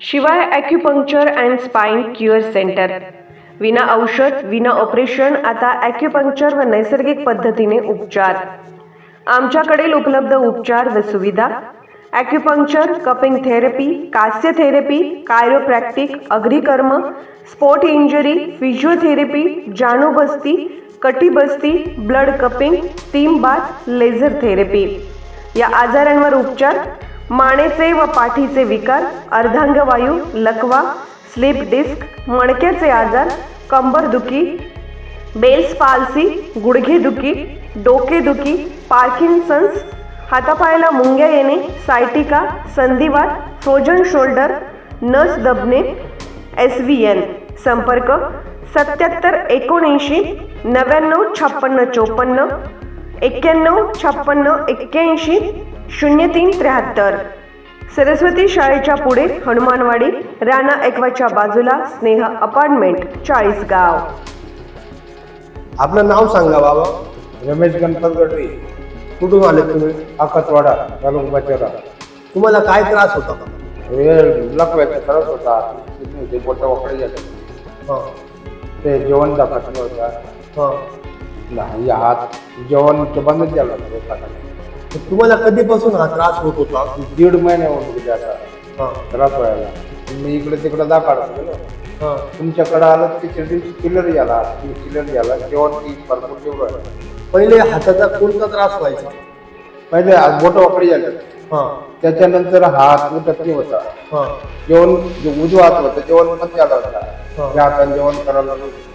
शिवाय acupuncture and spine cure centre विना औषध विना ऑपरेशन आता ॲक्युपंक्चर व नैसर्गिक पद्धतीने उपचार. आमच्याकडील उपलब्ध उपचार व सुविधा ॲक्युपंक्चर कपिंग थेरपी कास्य थेरपी कायरोप्रॅक्टिक अग्रिकर्म स्पोर्ट इंजरी फिजिओथेरपी जानोबस्ती कटीबस्ती blood cupping steam bath laser therapy या आजारांवर उपचार मानेचे व पाठीचे विकार अर्धांगवायू लकवा स्लीप डिस्क मणक्याचे आजार कंबरदुखी बेल्स पालसी गुडघेदुखी डोकेदुखी पार्किन्सन्स हातापायाला मुंग्या येणे सायटिका संधिवात फ्रोजन शोल्डर नस दबणे एस व्ही एन संपर्क सत्याहत्तर एकोणऐंशी नव्याण्णव छप्पन्न चोपन्न एक्क्याण्णव छप्पन्न एक्क्याऐंशी शून्य तीन त्र्याहत्तर. सरस्वती शाळेच्या पुढे हनुमानवाडी राणा एकवाच्या बाजूला स्नेह अपार्टमेंट चाळीसगाव. आपलं नाव सांगा बाबा. रमेश गणपत गडवी. कुठून आले तुम्ही? आकतवाडा तालुका बचेरा तुम्हाला काय त्रास होता? लकव्याचा त्रास होता. होते पोटा वाकडे झाले हां. ते जेवण दाखवत नव्हता. हां. नाही हात जेवण ते बंदच झालं होतं. ते तुम्हाला कधीपासून हा त्रास होत होता? दीड महिने होऊन गेले आता. हां. त्रास व्हायला. मी इकडे तिकडे दाखवत गेलो हां. तुमच्याकडे आलं तिसऱ्या दिवशी किलर झाला किलर झाला जेवण ती भरपूर जेवढं पहिले हाताचा कोणता त्रास व्हायचा? पहिले बोट वाकडी झाले. हां. त्याच्यानंतर हात उठत नाही होता. हां. जेवण जे उजवा हात होतं जेवण पण झालं होता. हा. त्या हाताने जेवण करायला नव्हतं.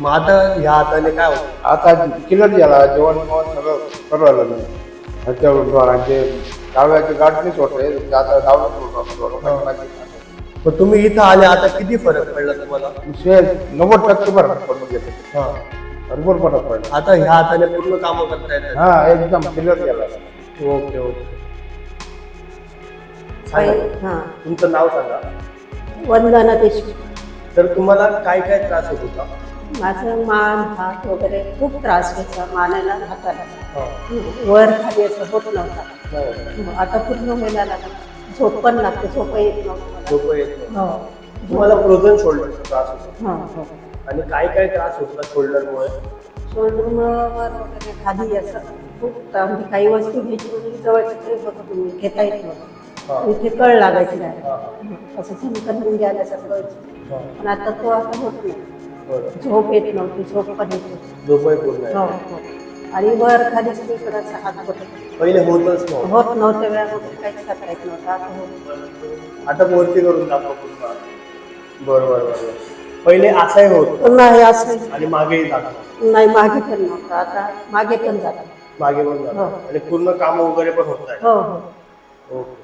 मग आता ह्या हाताने काय होतं? आता किलर झाला जेवण सगळं करायला नाही त्याच्यावर डाव्याचे गाठ नाही सोडले आता मग तुम्ही इथं आले आता किती फरक पडला तुम्हाला? नव्वद टक्के फरक पडून गेले. हां. भरपूर फरक पडला. आता ह्या हाताने पूर्ण कामं करता येतात. हा एकदम क्लिअर झाला ओके ओके. सांगा. हां. तुमचं नाव सांगा. वंदना देशमुख तर तुम्हाला काय काय त्रास होत होता? माझं मान हात वगैरे खूप त्रास व्हायचा मानेला हाताला हां वर खाली असं होत नव्हता हो. आता पूर्ण व्हायला लागला झोप पण लागते झोप येत नव्हतं. हो तुम्हाला फ्रोझन शोल्डरचा त्रास होता आणि काय काय त्रास होता शोल्डरमुळे शोल्डरवर वगैरे खाली असं खूप. म्हणजे काही वस्तू घ्यायची म्हणजे जवळच्या तरी घेता येत. नव्हतं इथे कळ लागायची नाही. असं आल्यासारखं व्हायचं हा. पण आता तो आता होत नाही झोप येत नव्हती झोप पण येत पूर्ण. हो हो. आणि वर खाली सगळीकडे असं हात होत. पहिले होतच नव्हतं होत नव्हते वेळा वगैरे काहीच करता येत नव्हतं. आता होत. आता वरती करून दाखवा पूर्ण बरं बरं बरं. पहिले असंही होत. नाही असं आणि मागेही नाही मागे पण नव्हतं. आता मागे पण जातं मागे पण हो. दाखवा आणि पूर्ण काम वगैरे पण होत आहे हो हो. ओके.